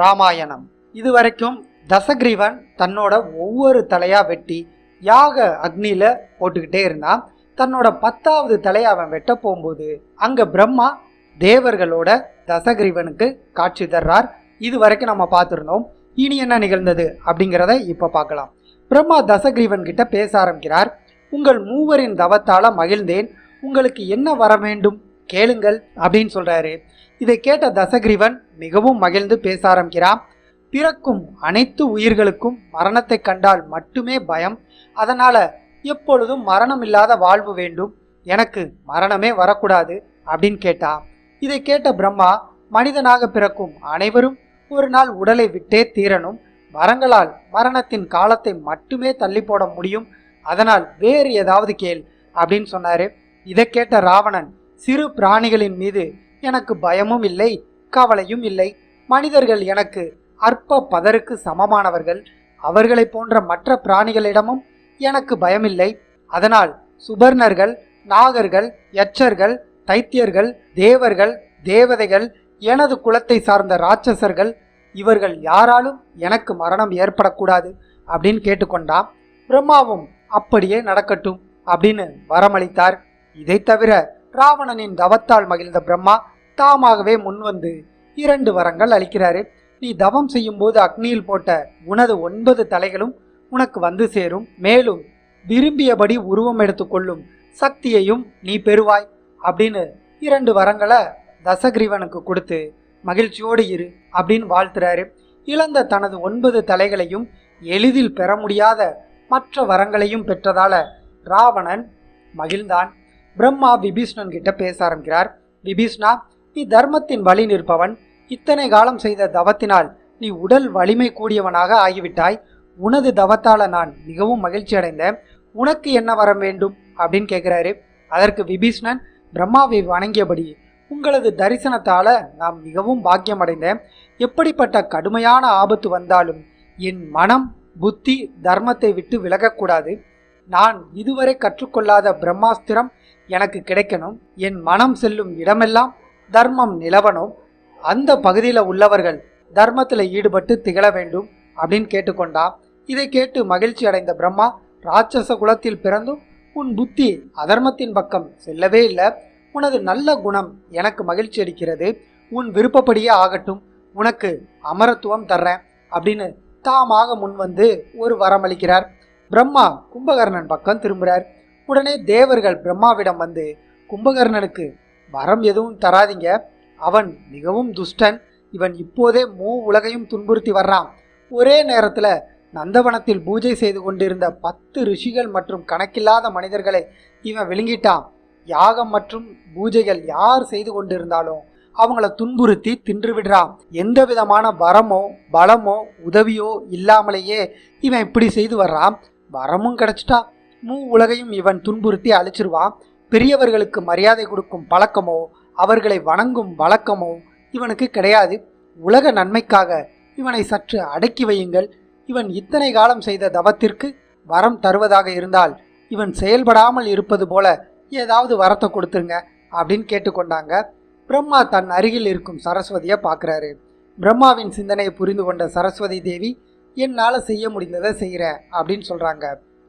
ராமாயணம். இதுவரைக்கும் தசகிரீவன் தன்னோட ஒவ்வொரு தலையா வெட்டி யாக அக்னியில போட்டுக்கிட்டே இருந்தான். தன்னோட பத்தாவது தலையை அவன் வெட்ட போகும்போது அங்க பிரம்மா தேவர்களோட தசகிரீவனுக்கு காட்சி தர்றார். இது வரைக்கும் நம்ம பார்த்துருந்தோம். இனி என்ன நிகழ்ந்தது அப்படிங்கிறத இப்போ பார்க்கலாம். பிரம்மா தசகிரீவன் கிட்ட பேச ஆரம்பிக்கிறார். உங்கள் மூவரின் தவத்தால மகிழ்ந்தேன். உங்களுக்கு என்ன வர வேண்டும் கேளுங்கள். அப்படின்னு சொல்றாரு. இதை கேட்ட தசகிரீவன் மிகவும் மகிழ்ந்து பேச ஆரம்பிக்கிறான். பிறக்கும் அனைத்து உயிர்களுக்கும் மரணத்தை கண்டால் மட்டுமே பயம். அதனால எப்பொழுதும் மரணம் இல்லாத வாழ்வு வேண்டும். எனக்கு மரணமே வரக்கூடாது அப்படின்னு கேட்டான். இதை கேட்ட பிரம்மா மனிதனாக பிறக்கும் அனைவரும் ஒரு நாள் உடலை விட்டே தீரணும். வரங்களால் மரணத்தின் காலத்தை மட்டுமே தள்ளி போட முடியும். அதனால் வேறு ஏதாவது கேள் அப்படின்னு சொன்னாரு. இதை கேட்ட ராவணன் சிறு பிராணிகளின் மீது எனக்கு பயமும் இல்லை கவலையும் இல்லை. மனிதர்கள் எனக்கு அற்ப பதருக்கு சமமானவர்கள். அவர்களைப் போன்ற மற்ற பிராணிகளிடமும் எனக்கு பயமில்லை. அதனால் சுபர்ணர்கள் நாகர்கள் யட்சர்கள் தைத்தியர்கள் தேவர்கள் தேவதைகள் எனது குலத்தை சார்ந்த ராட்சசர்கள் இவர்கள் யாராலும் எனக்கு மரணம் ஏற்படக்கூடாது அப்படின்னு கேட்டுக்கொண்டான் பிரம்மாவும் அப்படியே நடக்கட்டும் அப்படின்னு வரமளித்தார். இதை தவிர ராவணனின் தவத்தால் மகிழ்ந்த பிரம்மா தாமாகவே முன்வந்து இரண்டு வரங்கள் அளிக்கிறாரு. நீ தவம் செய்யும்போது அக்னியில் போட்ட உனது ஒன்பது தலைகளும் உனக்கு வந்து சேரும். மேலும் விரும்பியபடி உருவம் எடுத்துக்கொள்ளும் சக்தியையும் நீ பெறுவாய் அப்படின்னு இரண்டு வரங்களை தசகிரீவனுக்கு கொடுத்து மகிழ்ச்சியோடு இரு அப்படின்னு வாழ்த்துறாரு. இழந்த தனது ஒன்பது தலைகளையும் எளிதில் பெற முடியாத மற்ற வரங்களையும் பெற்றதால ராவணன் மகிழ்ந்தான். பிரம்மா விபீஷ்ணன் கிட்ட பேச ஆரம்பிக்கிறார். விபீஷ்ணா நீ தர்மத்தின் வழி நிற்பவன். இத்தனை காலம் செய்த தவத்தினால் நீ உடல் வலிமை கூடியவனாக ஆகிவிட்டாய். உனது தவத்தால நான் மிகவும் மகிழ்ச்சி அடைந்தேன். உனக்கு என்ன வர வேண்டும்? அப்படின்னு கேட்குறாரு அதற்கு விபீஷ்ணன் பிரம்மாவை வணங்கியபடி உங்களது தரிசனத்தால நான் மிகவும் பாக்கியம் அடைந்தேன். எப்படிப்பட்ட கடுமையான ஆபத்து வந்தாலும் என் மனம் புத்தி தர்மத்தை விட்டு விலகக்கூடாது. நான் இதுவரை கற்றுக்கொள்ளாத பிரம்மாஸ்திரம் எனக்கு கிடைக்கணும். என் மனம் செல்லும் இடமெல்லாம் தர்மம் நிலவனும் அந்த பகுதியில் உள்ளவர்கள் தர்மத்தில் ஈடுபட்டு திகழ வேண்டும் அப்படின்னு கேட்டுக்கொண்டா இதை கேட்டு மகிழ்ச்சி அடைந்த பிரம்மா ராட்சச குலத்தில் பிறந்தும் உன் புத்தி அதர்மத்தின் பக்கம் செல்லவே இல்லை. உனது நல்ல குணம் எனக்கு மகிழ்ச்சி அளிக்கிறது. உன் விருப்பப்படியே ஆகட்டும். உனக்கு அமரத்துவம் தர்றேன் அப்படின்னு தாமாக முன்வந்து ஒரு வரம் அளிக்கிறார். பிரம்மா கும்பகர்ணன் பக்கம் திரும்புகிறார் உடனே தேவர்கள் பிரம்மாவிடம் வந்து கும்பகர்ணனுக்கு வரம் எதுவும் தராதீங்க. அவன் மிகவும் துஷ்டன். இவன் இப்போதே மூ உலகையும் துன்புறுத்தி வர்றான். ஒரே நேரத்தில் நந்தவனத்தில் பூஜை செய்து கொண்டிருந்த பத்து ரிஷிகள் மற்றும் கணக்கில்லாத மனிதர்களை இவன் விழுங்கிட்டான். யாகம் மற்றும் பூஜைகள் யார் செய்து கொண்டிருந்தாலும் அவங்கள துன்புறுத்தி தின்று விடுறான். எந்த விதமான வரமோ பலமோ உதவியோ இல்லாமலேயே இவன் இப்படி செய்து வர்றான். வரமும் கிடைச்சிட்டா மூ உலகையும் இவன் துன்புறுத்தி அழிச்சிருவான். பெரியவர்களுக்கு மரியாதை கொடுக்கும் பழக்கமோ அவர்களை வணங்கும் வழக்கமோ இவனுக்கு கிடையாது. உலக நன்மைக்காக இவனை சற்று அடக்கி வையுங்கள். இவன் இத்தனை காலம் செய்த தவத்திற்கு வரம் தருவதாக இருந்தால் இவன் செயல்படாமல் இருப்பது போல ஏதாவது வரத்தை கொடுத்துருங்க அப்படின்னு கேட்டுக்கொண்டாங்க. பிரம்மா தன் அருகில் இருக்கும் சரஸ்வதியை பார்க்குறாரு. பிரம்மாவின் சிந்தனையை புரிந்து கொண்ட சரஸ்வதி தேவி என்னால் செய்ய முடிந்ததை செய்கிறேன் அப்படின்னு சொல்கிறாங்க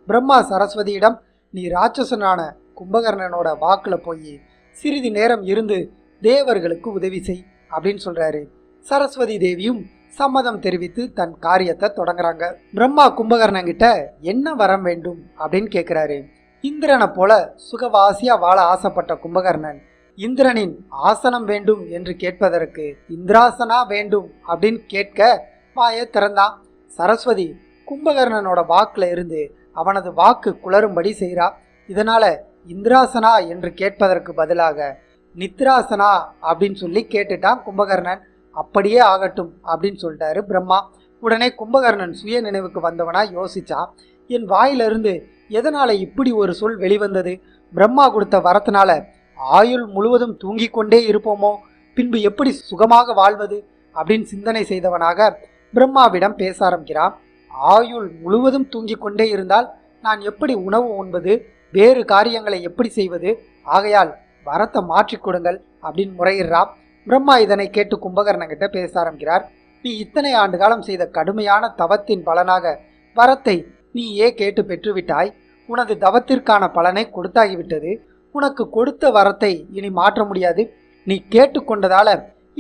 பிரம்மா சரஸ்வதியிடம் நீ ராட்சசனான கும்பகர்ணனோட வாக்கில் போய் சிறிது நேரம் இருந்து தேவர்களுக்கு உதவி செய் அப்படின்னு சொல்கிறாரு சரஸ்வதி தேவியும் சம்மதம் தெரிவித்து தன் காரியத்தை தொடங்குறாங்க. பிரம்மா கும்பகர்ணன் கிட்ட என்ன வரம் வேண்டும் அப்படின்னு கேட்குறாரு இந்திரனை போல சுகவாசியாக வாழ ஆசைப்பட்ட கும்பகர்ணன் இந்திரனின் ஆசனம் வேண்டும் என்று கேட்பதற்கு இந்திராசனா வேண்டும் அப்படின்னு கேட்க வாயை திறந்தான். சரஸ்வதி கும்பகர்ணனோட வாக்கில் இருந்து அவனது வாக்கு குளறும்படி செய்கிறா இதனால இந்திராசனா என்று கேட்பதற்கு பதிலாக நித்ராசனா அப்படின்னு சொல்லி கேட்டுட்டான் கும்பகர்ணன். அப்படியே ஆகட்டும் அப்படின்னு சொல்லிட்டாரு பிரம்மா. உடனே கும்பகர்ணன் சுய நினைவுக்கு வந்தவனா யோசிச்சா என் வாயிலிருந்து எதனால இப்படி ஒரு சொல் வெளிவந்தது? பிரம்மா கொடுத்த வரத்தினால ஆயுள் முழுவதும் தூங்கிக் கொண்டே இருப்போமோ? பின்பு எப்படி சுகமாக வாழ்வது? அப்படின்னு சிந்தனை செய்தவனாக பிரம்மாவிடம் பேச ஆரம்பிக்கிறான். ஆயுள் முழுவதும் தூங்கிக் கொண்டே இருந்தால் நான் எப்படி உணவு உண்பது? வேறு காரியங்களை எப்படி செய்வது? ஆகையால் வரத்தை மாற்றி கொடுங்கள் அப்படின்னு முறையிடுறா. பிரம்மா இதனை கேட்டு கும்பகர்ணங்கிட்ட பேச ஆரம்பிக்கிறார். நீ இத்தனை ஆண்டு காலம் செய்த கடுமையான தவத்தின் பலனாக வரத்தை நீயே கேட்டு பெற்றுவிட்டாய். உனது தவத்திற்கான பலனை கொடுத்தாகிவிட்டது. உனக்கு கொடுத்த வரத்தை இனி மாற்ற முடியாது. நீ கேட்டுக்கொண்டதால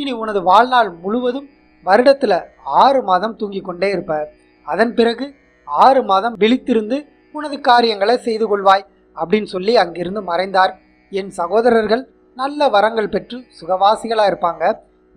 இனி உனது வாழ்நாள் முழுவதும் வருடத்தில் ஆறு மாதம் தூங்கிக் கொண்டே இருப்ப. அதன் பிறகு ஆறு மாதம் விழித்திருந்து உனது காரியங்களை செய்து கொள்வாய். அப்படின்னு சொல்லி அங்கிருந்து மறைந்தார். என் சகோதரர்கள் நல்ல வரங்கள் பெற்று சுகவாசிகளாக இருப்பாங்க.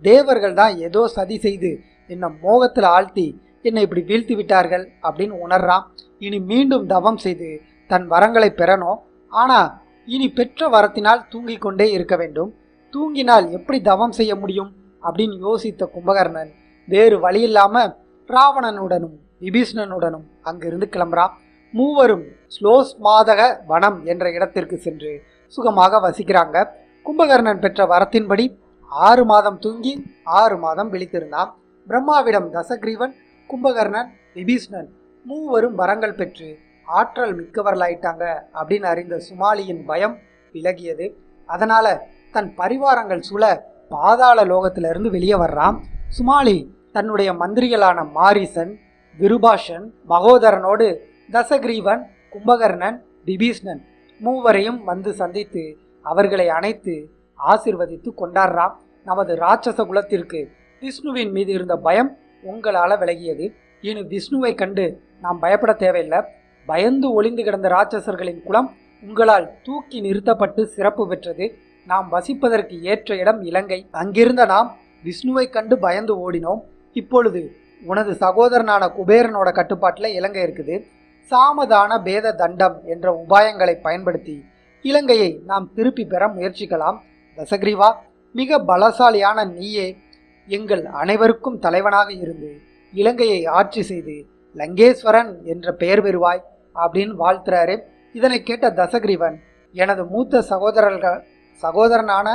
தேவர்கள் தான் ஏதோ சதி செய்து என்னை மோகத்தில் ஆழ்த்தி என்னை இப்படி வீழ்த்தி விட்டார்கள் அப்படின்னு உணர்றான். இனி மீண்டும் தவம் செய்து தன் வரங்களை பெறணும். ஆனால் இனி பெற்ற வரத்தினால் தூங்கிக் கொண்டே இருக்க வேண்டும். தூங்கினால் எப்படி தவம் செய்ய முடியும் அப்படின்னு யோசித்த கும்பகர்ணன் வேறு வழி இல்லாமல் ராவணனுடனும் விபீஷ்ணனுடனும் அங்கிருந்து கிளம்புறான். மூவரும் ஸ்லோஸ் மாதக வனம் என்ற இடத்திற்கு சென்று சுகமாக வசிக்கிறாங்க. கும்பகர்ணன் பெற்ற வரத்தின்படி ஆறு மாதம் தூங்கி ஆறு மாதம் விழித்திருந்தான். பிரம்மாவிடம் தசக்ரீவன் கும்பகர்ணன் விபீஷ்ணன் மூவரும் வரங்கள் பெற்று ஆற்றல் மிக்கவர்களாயிட்டாங்க அப்படின்னு அறிந்த சுமாலியின் பயம் விலகியது. அதனால தன் பரிவாரங்கள் சூழ பாதாள லோகத்திலிருந்து வெளியே வர்றான். சுமாலி தன்னுடைய மந்திரிகளான மாரிசன் விருபாஷன் மகோதரனோடு தசகிரீவன் கும்பகர்ணன் விபீஷ்ணன் மூவரையும் வந்து சந்தித்து அவர்களை அணைத்து ஆசிர்வதித்து கொண்டாடுறான் நமது ராட்சச குலத்திற்கு விஷ்ணுவின் மீது இருந்த பயம் உங்களால் விலகியது. இனி விஷ்ணுவை கண்டு நாம் பயப்பட தேவையில்லை. பயந்து ஒளிந்து கிடந்த ராட்சசர்களின் குலம் உங்களால் தூக்கி நிறுத்தப்பட்டு சிறப்பு பெற்றது. நாம் வசிப்பதற்கு ஏற்ற இடம் இலங்கை. அங்கிருந்த நாம் விஷ்ணுவை கண்டு பயந்து ஓடினோம். இப்பொழுது உனது சகோதரனான குபேரனோட கட்டுப்பாட்டில் இலங்கை இருக்குது. சாமதான பேத தண்டம் என்ற உபாயங்களை பயன்படுத்தி இலங்கையை நாம் திருப்பி பெற முயற்சிக்கலாம். தசகிரீவா மிக பலசாலியான நீயே எங்கள் அனைவருக்கும் தலைவனாக இருந்து இலங்கையை ஆட்சி செய்து லங்கேஸ்வரன் என்ற பெயர் பெறுவாய் அப்படின்னு வாழ்த்துறாரு. இதனை கேட்ட தசகிரீவன் எனது மூத்த சகோதரர்கள் சகோதரனான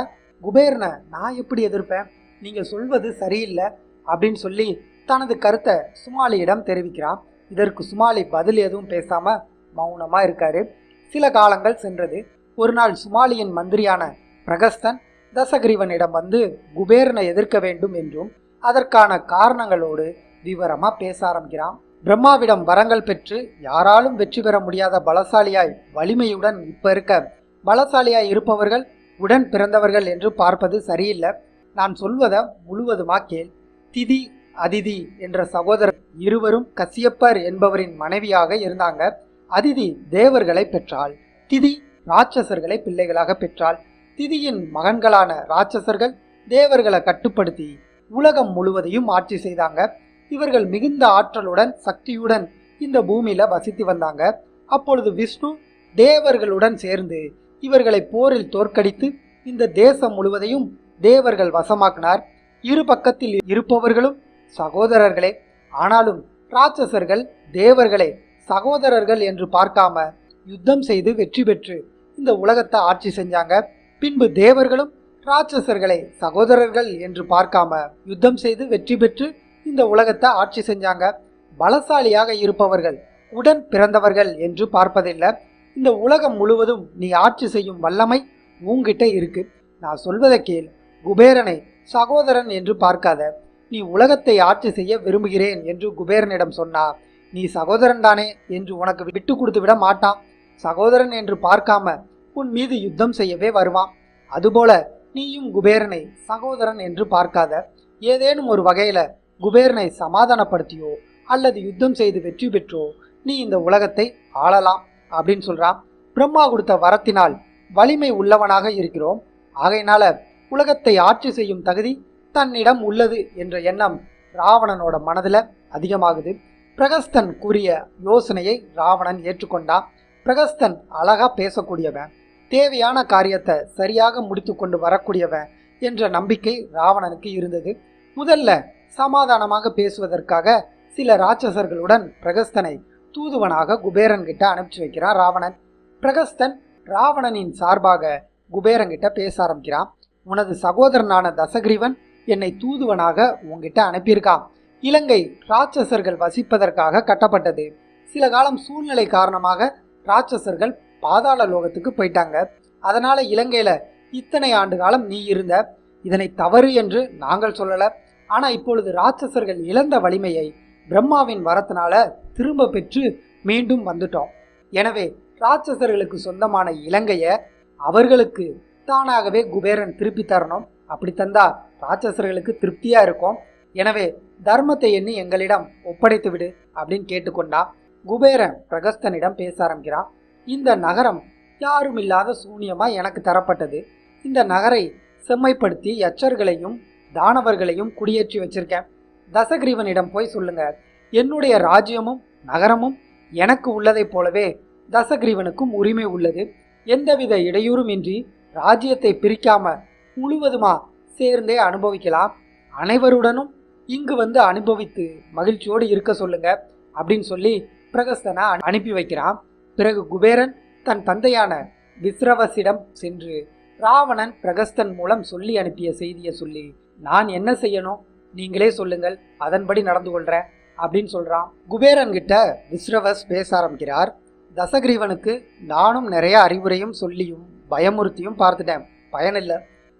குபேரனை நான் எப்படி எதிர்ப்பேன்? நீங்கள் சொல்வது சரியில்லை அப்படின்னு சொல்லி தனது கருத்தை சுமாலியிடம் தெரிவிக்கிறான். இதற்கு சுமாலி பதில் எதுவும் பேசாம மௌனமா இருக்காரு. சில காலங்கள் சென்றது. ஒரு நாள் சுமாலியின் மந்திரியான பிரகஸ்தன் தசகிரீவனிடம் வந்து குபேரனை எதிர்க்க வேண்டும் என்றும் அதற்கான காரணங்களோடு விவரமா பேச ஆரம்பிக்கிறான். பிரம்மாவிடம் வரங்கள் பெற்று யாராலும் வெற்றி பெற முடியாத பலசாலியாய் வலிமையுடன் இப்ப இருக்க பலசாலியாய் இருப்பவர்கள் உடன் பிறந்தவர்கள் என்று பார்ப்பது சரியில்லை. நான் சொல்வதை முழுவதுமா கேள். திதி அதிதி என்ற சகோதரர் இருவரும் கசியப்பர் என்பவரின் மனைவியாக இருந்தாங்க. அதிதி தேவர்களை பெற்றாள். திதி ராட்சசர்களை பிள்ளைகளாக பெற்றாள். திதியின் மகன்களான ராட்சசர்கள் தேவர்களை கட்டுப்படுத்தி உலகம் முழுவதையும் ஆட்சி செய்தாங்க. இவர்கள் மிகுந்த ஆற்றலுடன் சக்தியுடன் இந்த பூமியில வசித்து வந்தாங்க. அப்பொழுது விஷ்ணு தேவர்களுடன் சேர்ந்து இவர்களை போரில் தோற்கடித்து இந்த தேசம் முழுவதையும் தேவர்கள் வசமாக்கினார். இரு பக்கத்தில் இருப்பவர்களும் சகோதரர்களே ஆனாலும் ராட்சசர்கள் தேவர்களே சகோதரர்கள் என்று பார்க்காம யுத்தம் செய்து வெற்றி பெற்று இந்த உலகத்தை ஆட்சி செஞ்சாங்க. பின்பு தேவர்களும் ராட்சசர்களை சகோதரர்கள் என்று பார்க்காம யுத்தம் செய்து வெற்றி பெற்று இந்த உலகத்தை ஆட்சி செஞ்சாங்க. பலசாலியாக இருப்பவர்கள் உடன் பிறந்தவர்கள் என்று பார்ப்பதில்லை. இந்த உலகம் முழுவதும் நீ ஆட்சி செய்யும் வல்லமை உங்ககிட்ட இருக்கு. நான் சொல்வதை கேள். குபேரனை சகோதரன் என்று பார்க்காத. நீ உலகத்தை ஆட்சி செய்ய விரும்புகிறேன் என்று குபேரனிடம் சொன்னா நீ சகோதரன் தானே என்று உனக்கு விட்டு கொடுத்து விட மாட்டான். சகோதரன் என்று பார்க்காம உன் மீது யுத்தம் செய்யவே வருவான். அதுபோல நீயும் குபேரனை சகோதரன் என்று பார்க்காத. ஏதேனும் ஒரு வகையில குபேரனை சமாதானப்படுத்தியோ அல்லது யுத்தம் செய்து வெற்றி பெற்றோ நீ இந்த உலகத்தை ஆளலாம் அப்படின்னு சொல்றான். பிரம்மா கொடுத்த வரத்தினால் வலிமை உள்ளவனாக இருக்கிறோம். ஆகையினால உலகத்தை ஆட்சி செய்யும் தகுதி தன்னிடம் உள்ளது என்ற எண்ணம் ராவணனோட மனதில் அதிகமாகுது. பிரகஸ்தன் கூறிய யோசனையை ராவணன் ஏற்றுக்கொண்டான் பிரகஸ்தன் அழகாக பேசக்கூடியவன் தேவையான காரியத்தை சரியாக முடித்து கொண்டு வரக்கூடியவன் என்ற நம்பிக்கை ராவணனுக்கு இருந்தது. முதல்ல சமாதானமாக பேசுவதற்காக சில ராட்சசர்களுடன் பிரகஸ்தனை தூதுவனாக குபேரன் கிட்ட அனுப்பிச்சு வைக்கிறான் ராவணன். பிரகஸ்தன் ராவணனின் சார்பாக குபேரன் கிட்ட பேச ஆரம்பிக்கிறான். உனது சகோதரனான தசகிரீவன் என்னை தூதுவனாக உன்கிட்ட அனுப்பியிருக்கான் இலங்கை ராட்சசர்கள் வசிப்பதற்காக கட்டப்பட்டது. சில காலம் சூழ்நிலை காரணமாக ராட்சசர்கள் பாதாள லோகத்துக்கு போயிட்டாங்க. அதனால இலங்கையில இத்தனை ஆண்டு காலம் நீ இருந்த. இதனை தவறு என்று நாங்கள் சொல்லல. ஆனா இப்பொழுது ராட்சசர்கள் இழந்த வலிமையை பிரம்மாவின் வரத்தினால திரும்ப பெற்று மீண்டும் வந்துட்டோம். எனவே ராட்சசர்களுக்கு சொந்தமான இலங்கையை அவர்களுக்கு தானாகவே குபேரன் திருப்பி தரணும். அப்படி தந்தா ராட்சசர்களுக்கு திருப்தியா இருக்கும். எனவே தர்மத்தை எண்ணி எங்களிடம் ஒப்படைத்து விடு அப்படின்னு கேட்டுக்கொண்டா குபேரன் பிரகஸ்தனிடம் பேச ஆரம்பிக்கிறான். இந்த நகரம் யாரும் இல்லாத சூனியமா எனக்கு தரப்பட்டது. இந்த நகரை செம்மைப்படுத்தி யச்சர்களையும் தானவர்களையும் குடியேற்றி வச்சிருக்கேன். தசகிரீவனிடம் போய் சொல்லுங்க. என்னுடைய ராஜ்யமும் நகரமும் எனக்கு உள்ளதைப் போலவே தசகிரீவனுக்கும் உரிமை உள்ளது. எந்தவித இடையூறும் இன்றி ராஜ்யத்தை பிரிக்காம முழுவதுமா சேர்ந்தே அனுபவிக்கலாம். அனைவருடனும் இங்கு வந்து அனுபவித்து மகிழ்ச்சியோடு இருக்க சொல்லுங்க அப்படின்னு சொல்லி பிரகஸ்தனை அனுப்பி வைக்கிறான். பிறகு குபேரன் தன் தந்தையான விஸ்ரவசிடம் சென்று ராவணன் பிரகஸ்தன் மூலம் சொல்லி அனுப்பிய செய்தியை சொல்லி நான் என்ன செய்யணும்? நீங்களே சொல்லுங்கள் அதன்படி நடந்து கொள்கிறேன் அப்படின்னு சொல்கிறான் குபேரன் கிட்ட விஸ்ரவஸ் பேச ஆரம்பிக்கிறார். தசகிரீவனுக்கு நானும் நிறைய அறிவுரையும் சொல்லியும் பயமுறுத்தியும் பார்த்துட்டேன். பயனில்லை.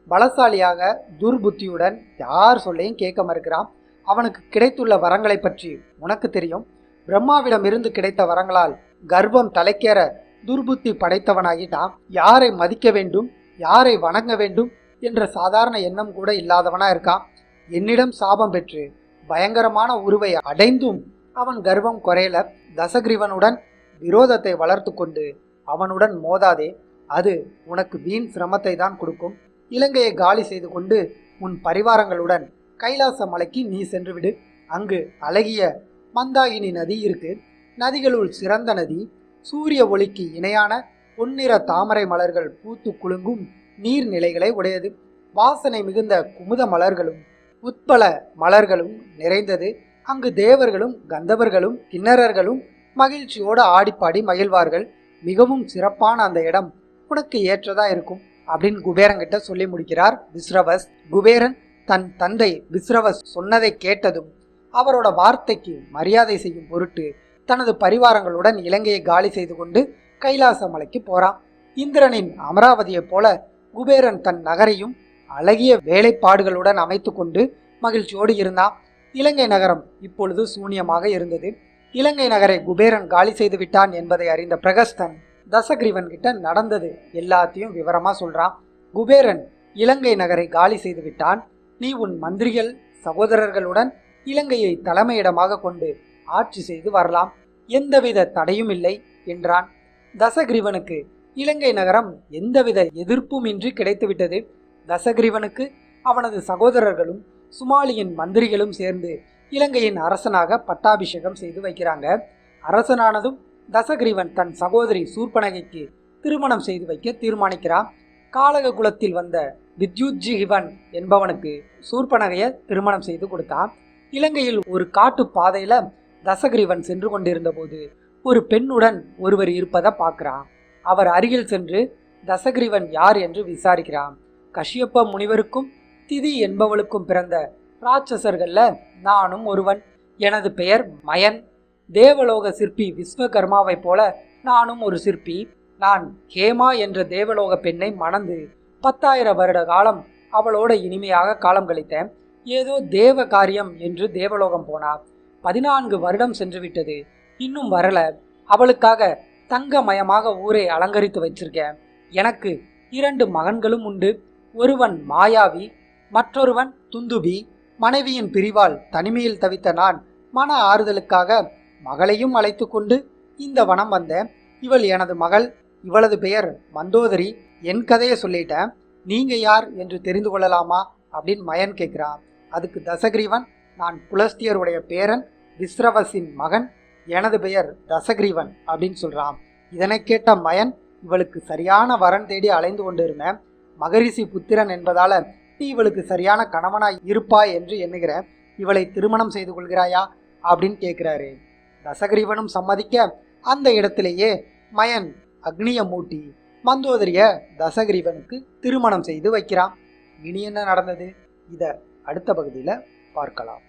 பலசாலியாக துர்புத்தியுடன் யார் சொல்லையும் கேட்க மறுக்கிறான். அவனுக்கு கிடைத்துள்ள வரங்களை பற்றி உனக்கு தெரியும். பிரம்மாவிடமிருந்து கிடைத்த வரங்களால் கர்ப்பம் தலைக்கேற துர்புத்தி படைத்தவனாகிட்டான் யாரை மதிக்க வேண்டும் யாரை வணங்க வேண்டும் என்ற சாதாரண எண்ணம் கூட இல்லாதவனா இருக்கான். என்னிடம் சாபம் பெற்று பயங்கரமான உருவை அடைந்தும் அவன் கர்வம் குறையல. தசகிரீவனுடன் விரோதத்தை வளர்த்து கொண்டு அவனுடன் மோதாதே அது உனக்கு வீண் சிரமத்தை தான் கொடுக்கும். இலங்கையை காலி செய்து கொண்டு உன் பரிவாரங்களுடன் கைலாச மலைக்கு நீ சென்று விடு. அங்கு அழகிய மந்தாகினி நதி இருக்கு. நதிகளுள் சிறந்த நதி சூரிய ஒளிக்கு இணையான பொன்னிற தாமரை மலர்கள் பூத்து குலுங்கும் நீர்நிலைகளை உடையது. வாசனை மிகுந்த குமுத மலர்களும் உட்பல மலர்களும் நிறைந்தது. அங்கு தேவர்களும் கந்தவர்களும் கிண்ணறர்களும் மகிழ்ச்சியோடு ஆடிப்பாடி மகிழ்வார்கள். மிகவும் சிறப்பான அந்த இடம் உனக்கு ஏற்றதா இருக்கும். அப்படின்னு குபேரன் கிட்ட சொல்லி முடிக்கிறார் விஸ்ரவஸ். குபேரன் தன் தந்தை விஸ்ரவஸ் சொன்னதை கேட்டதும் அவரோட வார்த்தைக்கு மரியாதை செய்யும் பொருட்டு தனது பரிவாரங்களுடன் இலங்கையை காலி செய்து கொண்டு கைலாச மலைக்கு போறான். இந்திரனின் அமராவதியைப் போல குபேரன் தன் நகரையும் அழகிய வேலைப்பாடுகளுடன் அமைத்து கொண்டு மகிழ்ச்சியோடு இருந்தான். இலங்கை நகரம் இப்பொழுது சூனியமாக இருந்தது. இலங்கை நகரை குபேரன் காலி செய்து விட்டான் என்பதை அறிந்த பிரகஸ்தன் தசகிரீவன் கிட்ட நடந்தது எல்லாத்தையும் விவரமா சொல்றான். குபேரன் இலங்கை நகரை காலி செய்து விட்டான். நீ உன் மந்திரிகள் சகோதரர்களுடன் இலங்கையை தலைமையிடமாக கொண்டு ஆட்சி செய்து வரலாம். எந்தவித தடையும் இல்லை என்றான். தசகிரீவனுக்கு இலங்கை நகரம் எந்தவித எதிர்ப்பும் இன்றி கிடைத்துவிட்டது. தசகிரீவனுக்கு அவனது சகோதரர்களும் சுமாலியின் மந்திரிகளும் சேர்ந்து இலங்கையின் அரசனாக பட்டாபிஷேகம் செய்து வைக்கிறாங்க. அரசனானதும் தசகிரீவன் தன் சகோதரி சூர்பனகைக்கு திருமணம் செய்து வைக்க தீர்மானிக்கிறான். காலக குலத்தில் வந்த வித்யுஜிகிவன் என்பவனுக்கு சூர்பனகையை திருமணம் செய்து கொடுத்தான். இலங்கையில் ஒரு காட்டு பாதையில தசகிரீவன் சென்று கொண்டிருந்த போது ஒரு பெண்ணுடன் ஒருவர் இருப்பதை பார்க்கிறான். அவர் அருகில் சென்று தசகிரீவன் யார் என்று விசாரிக்கிறான். கஷ்யப்ப முனிவருக்கும் திதி என்பவளுக்கும் பிறந்த ராட்சசர்களில் நானும் ஒருவன். எனது பெயர் மயன். தேவலோக சிற்பி விஸ்வகர்மாவைப் போல நானும் ஒரு சிற்பி. நான் ஹேமா என்ற தேவலோக பெண்ணை மணந்து பத்தாயிரம் வருட காலம் அவளோட இனிமையாக காலம் கழித்தேன். ஏதோ தேவ காரியம் என்று தேவலோகம் போனார். பதினான்கு வருடம் சென்றுவிட்டது இன்னும் வரல. அவளுக்காக தங்கமயமாக ஊரை அலங்கரித்து வச்சிருக்கேன் எனக்கு இரண்டு மகன்களும் உண்டு. ஒருவன் மாயாவி மற்றொருவன் துந்துபி. மனைவியின் பிரிவால் தனிமையில் தவித்த நான் மன ஆறுதலுக்காக மகளையும் அழைத்து கொண்டு இந்த வனம் வந்த இவள் எனது மகள் இவளது பெயர் மந்தோதரி. என் கதையை சொல்லிட்டேன் நீங்க யார் என்று தெரிந்து கொள்ளலாமா? அப்படின்னு மயன் கேட்கிறான். அதுக்கு தசகிரீவன் நான் புலஸ்தியருடைய பேரன் விஸ்ரவசின் மகன் எனது பெயர் தசகிரீவன் அப்படின்னு சொல்கிறான் இதனை கேட்ட மயன் இவளுக்கு சரியான வரன் தேடி அலைந்து கொண்டிருந்தேன் மகரிஷி புத்திரன் என்பதால் நீ இவளுக்கு சரியான கணவனாய் இருப்பாய் என்று எண்ணுகிற இவளை திருமணம் செய்து கொள்கிறாயா? அப்படின்னு கேட்குறாரு. தசகிரீவனும் சம்மதிக்க அந்த இடத்திலேயே மயன் அக்னியை மூட்டி மந்தோதரிய தசகிரீவனுக்கு திருமணம் செய்து வைக்கிறான். இனி என்ன நடந்தது? இதை அடுத்த பகுதியில் பார்க்கலாம்.